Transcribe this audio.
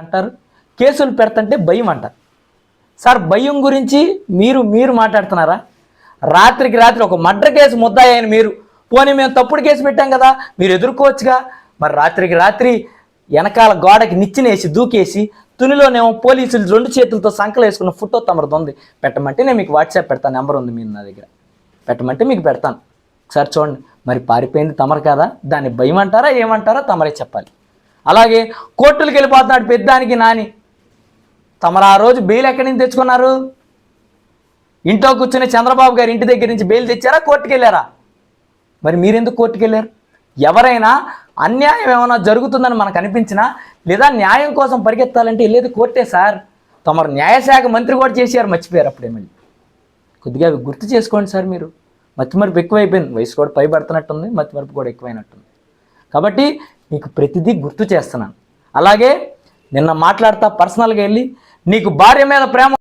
అంటారు. కేసులు పెడతంటే భయం అంటారు. సార్ భయం గురించి మీరు మీరు మాట్లాడుతున్నారా? రాత్రికి రాత్రి ఒక మర్డర్ కేసు ముద్దాయని మీరు. పోనీ మేము తప్పుడు కేసు పెట్టాం కదా మీరు ఎదుర్కోవచ్చుగా. మరి రాత్రికి రాత్రి వెనకాల గోడకి నిచ్చినేసి దూకేసి తునిలోనేమో పోలీసులు రెండు చేతులతో సంకలు వేసుకున్న ఫోటో తమరిది ఉంది. పెట్టమంటే నేను మీకు వాట్సాప్ పెడతాను నెంబర్ ఉంది మీరు నా దగ్గర. పెట్టమంటే మీకు పెడతాను. ఒకసారి చూడండి. మరి పారిపోయింది తమరు కదా దాన్ని భయం అంటారా ఏమంటారా తమరే చెప్పాలి. అలాగే కోర్టులకు వెళ్ళిపోతున్నాడు పెద్దానికి నాని. తమరు ఆ రోజు బెయిల్ ఎక్కడి నుంచి తెచ్చుకున్నారు? ఇంట్లో కూర్చుని చంద్రబాబు గారి ఇంటి దగ్గర నుంచి బెయిల్ తెచ్చారా కోర్టుకు వెళ్ళారా? మరి మీరెందుకు కోర్టుకు వెళ్ళారు? ఎవరైనా అన్యాయం ఏమైనా జరుగుతుందని మనకు అనిపించినా లేదా న్యాయం కోసం పరిగెత్తాలంటే వెళ్ళేది కోర్టే సార్. తమరు న్యాయశాఖ మంత్రి కూడా చేశారు మర్చిపోయారు అప్పుడే మళ్ళీ. కొద్దిగా అవి గుర్తు చేసుకోండి సార్ మీరు. మతిమరుపు ఎక్కువైపోయింది. వయసు కూడా పైబడుతున్నట్టుంది మతిమరుపు కూడా ఎక్కువైనట్టుంది. కాబట్టి నీకు ప్రతిదీ గుర్తు చేస్తున్నాను. అలాగే నిన్న మాట్లాడతా పర్సనల్గా వెళ్ళి నీకు భార్య మీద ప్రేమ